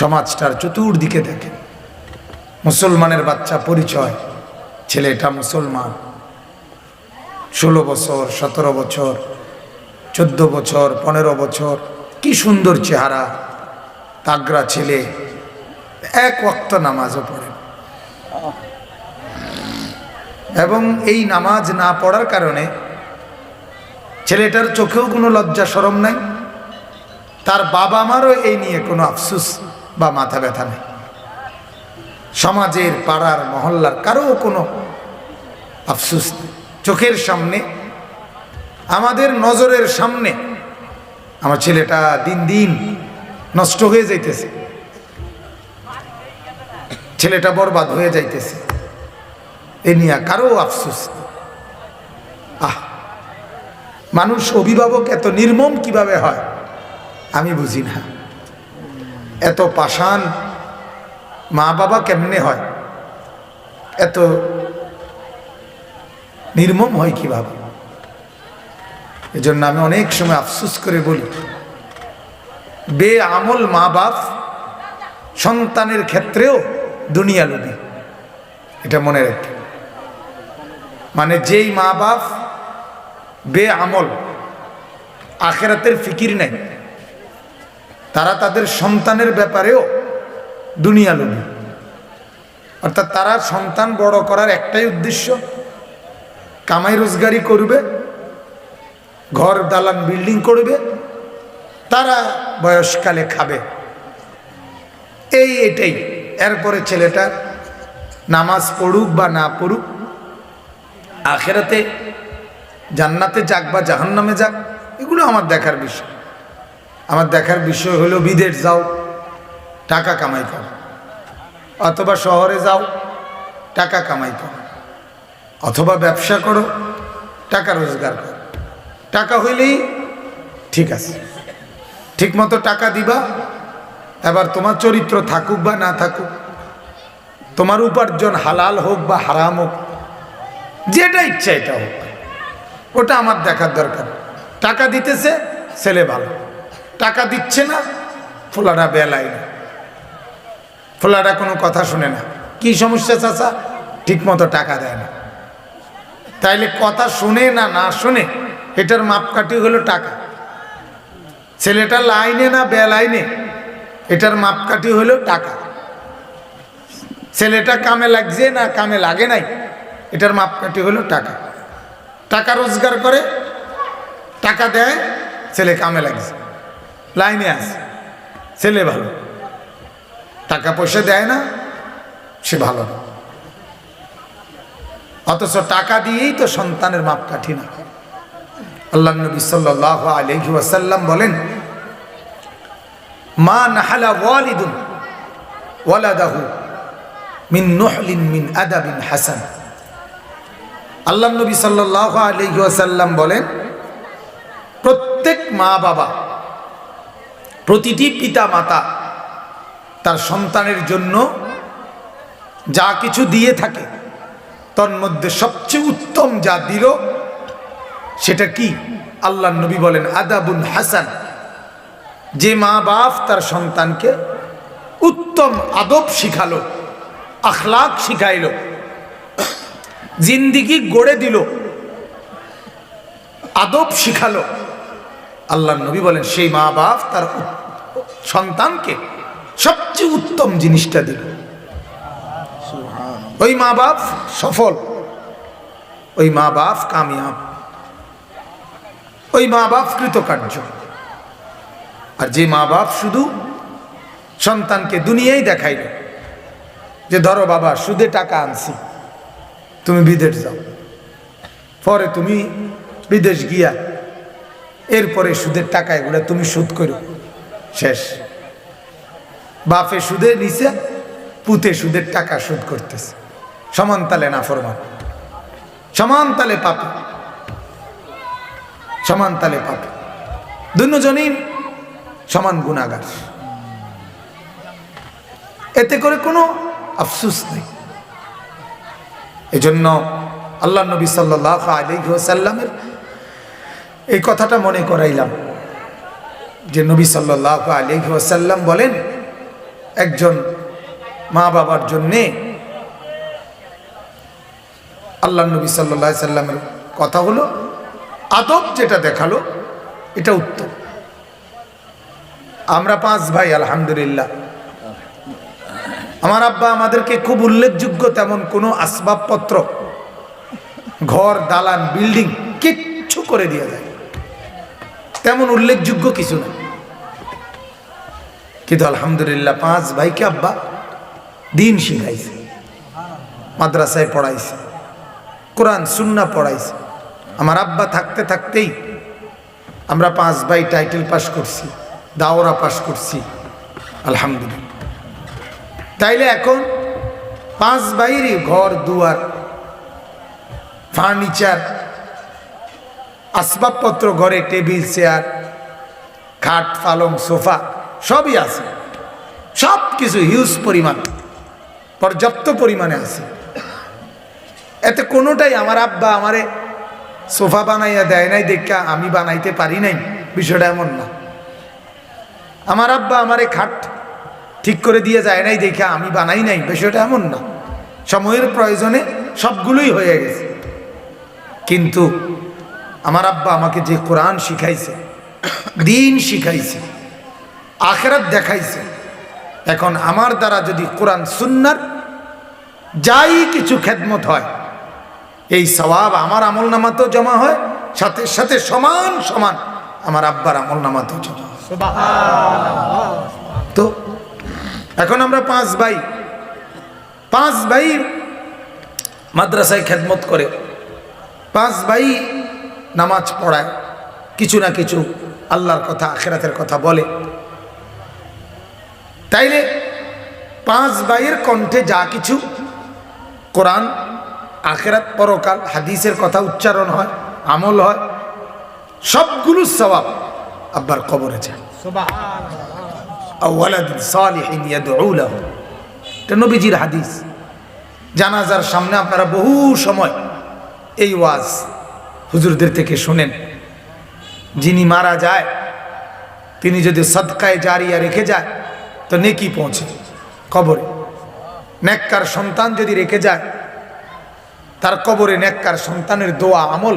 সমাজটার চতুর্দিকে দেখেন। মুসলমানের বাচ্চা পরিচয়, ছেলেটা মুসলমান। ষোলো বছর, সতেরো বছর, চোদ্দ বছর, পনেরো বছর, কি সুন্দর চেহারা তাগরা ছেলে, এক ওয়াক্ত নামাজও পড়ে এবং এই নামাজ না পড়ার কারণে ছেলেটার চোখেও কোনো লজ্জা, সরম নাই। তার বাবা মারও এই নিয়ে কোনো আফসুস বা মাথা ব্যথা নেই। সমাজের পাড়ার মহল্লার কারও কোনো আফসুস চোখের সামনে, আমাদের নজরের সামনে আমার ছেলেটা দিন দিন নষ্ট হয়ে যাইতেছে। ছেলেটা বরবাদ হয়ে যাইতেছে। এ নিয়ে কারও আফসুস আহ, মানুষ অভিভাবক এত নির্মম কীভাবে হয় আমি বুঝি না। এত পাষাণ মা বাবা কেমনে হয়? এত নির্মম হয় কীভাবে? এজন্য আমি অনেক সময় আফসুস করে বলি বে আমল মা বাপ সন্তানের ক্ষেত্রেও দুনিয়া লোভী। এটা মনে রাখবে মানে যেই মা বাপ বে আমল আখেরাতের ফিকির নাই। তারা তাদের সন্তানের ব্যাপারেও দুনিয়া লোভী। অর্থাৎ তারা সন্তান বড় করার একটাই উদ্দেশ্য, কামাই রোজগারি করবে, ঘর, দালান, বিল্ডিং করবে, তারা বয়সকালে খাবে। এই এটাই। এরপরে ছেলেটা নামাজ পড়ুক বা না পড়ুক, আখেরাতে জান্নাতে যাক বা জাহান্নামে যাক, এগুলো আমার দেখার বিষয়। আমার দেখার বিষয় হলো বিদেশ যাও, টাকা কামাই করো। অথবা শহরে যাও, টাকা কামাই করো। অথবা ব্যবসা করো, টাকা রোজগার করো। টাকা হইলেই ঠিক আছে। ঠিক মতো টাকা দিবা, এবার তোমার চরিত্র থাকুক বা না থাকুক, তোমার উপার্জন হালাল হোক বা হারাম হোক, যেটা ইচ্ছা এটা হোক, ওটা আমার দেখার দরকার। টাকা দিতেছে, ছেলে ভালো। টাকা দিচ্ছে না ফোলাটা বেলায় না। ফোলাটা কোনো কথা শুনে না। কি সমস্যা চাচা? ঠিক মতো টাকা দেয় না। তাইলে কথা শুনে না না শুনে এটার মাপকাঠি হলো টাকা। ছেলেটা লাইনে না বেলাইনে এটার মাপকাঠি হলো টাকা। ছেলেটা কামে লাগছে না কামে লাগে নাই এটার মাপকাঠি হলো টাকা। টাকা রোজগার করে, টাকা দেয়, ছেলে কামে লাগছে। লাইনে আছে। ছেলে ভালো। টাকা পয়সা দেয় না, সে ভালো না। অথচ টাকা দিয়েই তো সন্তানের মাপকাঠি না। আল্লাহ নবী সাল্লাহ আলহি ওয়াসাল্লাম বলেন, মা নাহালা ওয়ালিদুন ওয়ালাদাহু মিন নুহলিন মিন আদাবিন হাসান। আল্লাহ নবী সাল্লাহ আলহি ওয়াসাল্লাম বলেন, প্রত্যেক মা বাবা প্রতিটি পিতা মাতা তার সন্তানের জন্য যা কিছু দিয়ে থাকে তন্মধ্যে সবচেয়ে উত্তম যা দিল, সেটা কি? আল্লাহ নবী বলেন আদাবুল হাসান। যে মা বাপ তার সন্তানকে উত্তম আদব শিখালো, আখলাক শিখাইল, জিন্দিগি গড়ে দিল, আদব শিখালো। আল্লাহ নবী বলেন, সেই মা বাপ তার সন্তানকে সবচেয়ে উত্তম জিনিসটা দিল। ওই মা বাপ সফল, ওই মা বাপ কামিয়াব, ওই মা বাপ কৃতকার্য। আর যে মা বাপ শুধু সন্তানকে দুনিয়াই দেখাইল যে, ধরো বাবা, সুদে টাকা আনছি, তুমি বিদেশ যাও। পরে তুমি বিদেশ গিয়া এরপরে সুদের টাকা এগুলো তুমি সুদ করো শেষ। বাপে সুদে নিচে পুতে সুদের টাকা সুদ করতেছে। সমান তালে না ফরমান। সমান তালে পাপে। সমান তালে পাপে। দুজনই সমান গুণাগার। এতে করে কোনো আফসুস নেই। এজন্য আল্লাহ নবী সাল্লাহ আলিহাসাল্লামের এই কথাটা মনে করাইলাম। যে নবী সাল্লাহ আলিহাসাল্লাম বলেন, একজন মা বাবার জন্যে আল্লাহ নবী সাল্লা সাল্লামের কথা হলো, আদব যেটা দেখাল, এটা উত্তম। আমরা পাঁচ ভাই, আলহামদুলিল্লাহ। আমার আব্বা আমাদেরকে খুব উল্লেখযোগ্য তেমন কোনো আসবাবপত্র, ঘর, দালান, বিল্ডিং কিচ্ছু করে দিয়ে যায় তেমন উল্লেখযোগ্য কিছু না। কিন্তু আলহামদুলিল্লাহ পাঁচ ভাইকে আব্বা দিন শিখাইছে, মাদ্রাসায় পড়াইছে, কোরআন সুন্না পড়াইছে। আমার আব্বা থাকতে থাকতেই আমরা পাঁচ ভাই টাইটেল পাস করছি, দাওরা পাস করছি, আলহামদুলিল্লাহ। তাইলে এখন পাঁচ ভাইয়েরই ঘর, দুয়ার ফার্নিচার আসবাবপত্র, ঘরে টেবিল, চেয়ার, খাট, পালং, সোফা, সবই আছে। সব কিছু হিউজ পরিমাণ, পর্যাপ্ত পরিমাণে আছে। এতে কোনোটাই আমার আব্বা আমারে সোফা বানাইয়া দেয় নাই, দেখা আমি বানাইতে পারি নাই, বিষয়টা এমন না। আমার আব্বা আমারে খাট ঠিক করে দিয়ে যায় নাই, দেখা আমি বানাই নাই, বিষয়টা এমন না। সময়ের প্রয়োজনে সবগুলোই হয়ে গেছে। কিন্তু আমার আব্বা আমাকে যে কোরআন শিখাইছে দিন শিখাইছে আখেরাত দেখাইছে এখন আমার দ্বারা যদি কোরআন সুন্নার যাই কিছু খেদমত হয় এই সবাব আমার আমল নামাতেও জমা হয় সাথে সাথে সমান সমান আমার আব্বার আমল নামাতেও জমা হয়। তো এখন আমরা পাঁচ ভাই পাঁচ ভাই মাদ্রাসায় খেদমত করে পাঁচ ভাই নামাজ পড়ায় কিছু না কিছু আল্লাহর কথা আখেরাতের কথা বলে। তাইলে পাঁচ ভাইয়ের কণ্ঠে যা কিছু কোরআন আখেরাত পরকাল হাদিসের কথা উচ্চারণ হয় আমল হয় সবগুলো সবাব আব্বার কবরে যায়। এটা নবীজির হাদিস। জানাজার সামনে আপনারা বহু সময় এই ওয়াজ হুজুরদের থেকে শোনেন। যিনি মারা যায়, তিনি যদি সৎকায় জারিয়া রেখে যায়, তো নেকি পৌঁছে, কবরে। নেককার সন্তান যদি রেখে যায়, তার কবরে নেককার সন্তানের দোয়া আমল